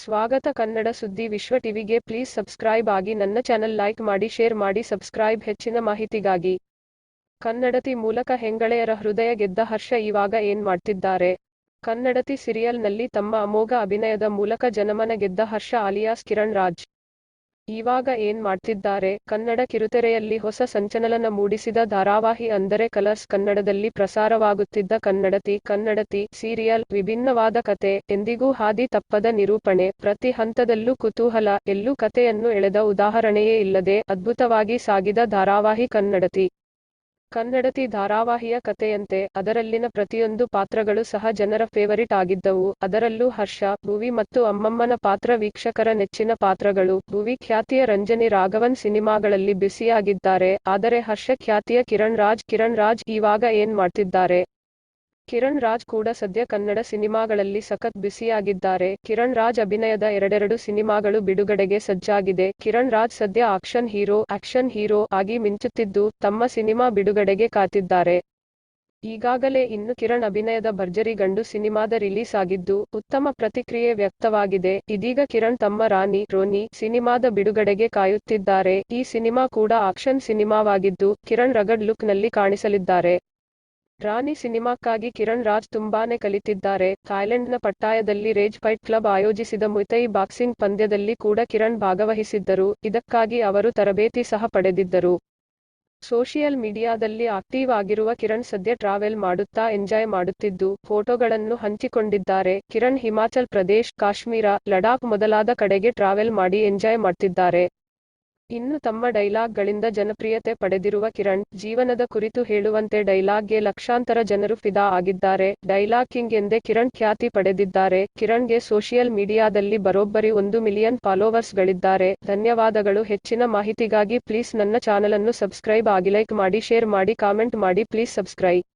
ಸ್ವಾಗತ ಕನ್ನಡ ಸುದ್ದಿ ವಿಶ್ವ ಟಿವಿಗೆ ಪ್ಲೀಸ್ ಸಬ್ಸ್ಕ್ರೈಬ್ ಆಗಿ ನನ್ನ ಚಾನೆಲ್ ಲೈಕ್ ಮಾಡಿ ಶೇರ್ ಮಾಡಿ ಸಬ್ಸ್ಕ್ರೈಬ್ ಹೆಚ್ಚಿನ ಮಾಹಿತಿಗಾಗಿ. ಕನ್ನಡತಿ ಮೂಲಕ ಹೆಂಗಳೆಯರ ಹೃದಯ ಗೆದ್ದ ಹರ್ಷ ಇವಾಗ ಏನ್ ಮಾಡ್ತಿದ್ದಾರೆ? ಕನ್ನಡತಿ ಸೀರಿಯಲ್ನಲ್ಲಿ ತಮ್ಮ ಅಮೋಘ ಅಭಿನಯದ ಮೂಲಕ ಜನಮನ ಗೆದ್ದ ಹರ್ಷ ಅಲಿಯಾಸ್ ಕಿರಣ್ ರಾಜ್. ಇವಾಗ ಏನ್ ಮಾಡ್ತಿದ್ದಾರೆ? ಕನ್ನಡ ಕಿರುತೆರೆಯಲ್ಲಿ ಹೊಸ ಸಂಚಲನ ಮೂಡಿಸಿದ ಧಾರಾವಾಹಿ ಅಂದರೆ ಕಲರ್ಸ್ ಕನ್ನಡದಲ್ಲಿ ಪ್ರಸಾರವಾಗುತ್ತಿದ್ದ ಕನ್ನಡತಿ ಕನ್ನಡತಿ ಸೀರಿಯಲ್, ವಿಭಿನ್ನವಾದ ಕತೆ, ಎಂದಿಗೂ ಹಾದಿ ತಪ್ಪದ ನಿರೂಪಣೆ, ಪ್ರತಿ ಹಂತದಲ್ಲೂ ಕುತೂಹಲ, ಎಲ್ಲೂ ಕತೆಯನ್ನು ಎಳೆದ ಉದಾಹರಣೆಯೇ ಇಲ್ಲದೆ ಅದ್ಭುತವಾಗಿ ಸಾಗಿದ ಧಾರಾವಾಹಿ ಕನ್ನಡತಿ ಕನ್ನಡತಿ ಧಾರಾವಾಹಿಯ ಕಥೆಯಂತೆ ಅದರಲ್ಲಿನ ಪ್ರತಿಯೊಂದು ಪಾತ್ರಗಳು ಸಹ ಜನರ ಫೇವರಿಟ್ ಆಗಿದ್ದವು. ಅದರಲ್ಲೂ ಹರ್ಷ, ಭುವಿ ಮತ್ತು ಅಮ್ಮಮ್ಮನ ಪಾತ್ರ ವೀಕ್ಷಕರ ನೆಚ್ಚಿನ ಪಾತ್ರಗಳು. ಭುವಿ ಖ್ಯಾತಿಯ ರಂಜನಿ ರಾಘವನ್ ಸಿನಿಮಾಗಳಲ್ಲಿ ಬ್ಯುಸಿಯಾಗಿದ್ದಾರೆ ಆದರೆ ಹರ್ಷ ಖ್ಯಾತಿಯ ಕಿರಣ್ ರಾಜ್ ಕಿರಣ್ ರಾಜ್ ಇವಾಗ ಏನ್ ಮಾಡ್ತಿದ್ದಾರೆ? ಕಿರಣ್ ರಾಜ್ ಕೂಡ ಸದ್ಯ ಕನ್ನಡ ಸಿನಿಮಾಗಳಲ್ಲಿ ಸಖತ್ ಬಿಸಿಯಾಗಿದ್ದಾರೆ ಕಿರಣ್ ರಾಜ್ ಅಭಿನಯದ ಎರಡೆರಡು ಸಿನಿಮಾಗಳು ಬಿಡುಗಡೆಗೆ ಸಜ್ಜಾಗಿದೆ. ಕಿರಣ್ ರಾಜ್ ಸದ್ಯ ಆಕ್ಷನ್ ಹೀರೋ ಆಕ್ಷನ್ ಹೀರೋ ಆಗಿ ಮಿಂಚುತ್ತಿದ್ದು ತಮ್ಮ ಸಿನಿಮಾ ಬಿಡುಗಡೆಗೆ ಕಾತಿದ್ದಾರೆ ಈಗಾಗಲೇ ಇನ್ನು ಕಿರಣ್ ಅಭಿನಯದ ಭರ್ಜರಿ ಗಂಡು ಸಿನಿಮಾದ ರಿಲೀಸ್ ಆಗಿದ್ದು ಉತ್ತಮ ಪ್ರತಿಕ್ರಿಯೆ ವ್ಯಕ್ತವಾಗಿದೆ. ಇದೀಗ ಕಿರಣ್ ತಮ್ಮ ರಾಣಿ, ರೋನಿ ಸಿನಿಮಾದ ಬಿಡುಗಡೆಗೆ ಕಾಯುತ್ತಿದ್ದಾರೆ. ಈ ಸಿನಿಮಾ ಕೂಡ ಆಕ್ಷನ್ ಸಿನಿಮಾವಾಗಿದ್ದು ಕಿರಣ್ ರಗಡ್ ಲುಕ್ನಲ್ಲಿ ಕಾಣಿಸಲಿದ್ದಾರೆ. ರಾಣಿ ಸಿನಿಮಾಕ್ಕಾಗಿ ಕಿರಣ್ ರಾಜ್ ತುಂಬಾನೇ ಕಲಿತಿದ್ದಾರೆ. ಥಾಯ್ಲೆಂಡ್ನ ಪಟ್ಟಾಯದಲ್ಲಿ ರೇಜ್ ಫೈಟ್ ಕ್ಲಬ್ ಆಯೋಜಿಸಿದ ಮುತೈ ಬಾಕ್ಸಿಂಗ್ ಪಂದ್ಯದಲ್ಲಿ ಕೂಡ ಕಿರಣ್ ಭಾಗವಹಿಸಿದ್ದರು. ಇದಕ್ಕಾಗಿ ಅವರು ತರಬೇತಿ ಸಹ ಪಡೆದಿದ್ದರು. ಸೋಷಿಯಲ್ ಮೀಡಿಯಾದಲ್ಲಿ ಆಕ್ಟಿವ್ ಆಗಿರುವ ಕಿರಣ್ ಸದ್ಯ ಟ್ರಾವೆಲ್ ಮಾಡುತ್ತಾ ಎಂಜಾಯ್ ಮಾಡುತ್ತಿದ್ದು, ಫೋಟೋಗಳನ್ನು ಹಂಚಿಕೊಂಡಿದ್ದಾರೆ. ಕಿರಣ್ ಹಿಮಾಚಲ್ ಪ್ರದೇಶ್, ಕಾಶ್ಮೀರ, ಲಡಾಖ್ ಮೊದಲಾದ ಕಡೆಗೆ ಟ್ರಾವೆಲ್ ಮಾಡಿ ಎಂಜಾಯ್ ಮಾಡ್ತಿದ್ದಾರೆ. ಇನ್ನು ತಮ್ಮ ಡೈಲಾಗ್ಗಳಿಂದ ಜನಪ್ರಿಯತೆ ಪಡೆದಿರುವ ಕಿರಣ್, ಜೀವನದ ಕುರಿತು ಹೇಳುವಂತೆ ಡೈಲಾಗ್ಗೆ ಲಕ್ಷಾಂತರ ಜನರು ಫಿದಾ ಆಗಿದ್ದಾರೆ. ಡೈಲಾಗ್ ಕಿಂಗ್ ಎಂದೇ ಕಿರಣ್ ಖ್ಯಾತಿ ಪಡೆದಿದ್ದಾರೆ. ಕಿರಣ್ಗೆ ಸೋಷಿಯಲ್ ಮೀಡಿಯಾದಲ್ಲಿ ಬರೋಬ್ಬರಿ ಒಂದು ಮಿಲಿಯನ್ ಫಾಲೋವರ್ಸ್ ಗಳಿದ್ದಾರೆ ಧನ್ಯವಾದಗಳು. ಹೆಚ್ಚಿನ ಮಾಹಿತಿಗಾಗಿ ಪ್ಲೀಸ್ ನನ್ನ ಚಾನಲನ್ನು ಸಬ್ಸ್ಕ್ರೈಬ್ ಆಗಿ ಲೈಕ್ ಮಾಡಿ, ಶೇರ್ ಮಾಡಿ, ಕಾಮೆಂಟ್ ಮಾಡಿ. Please subscribe.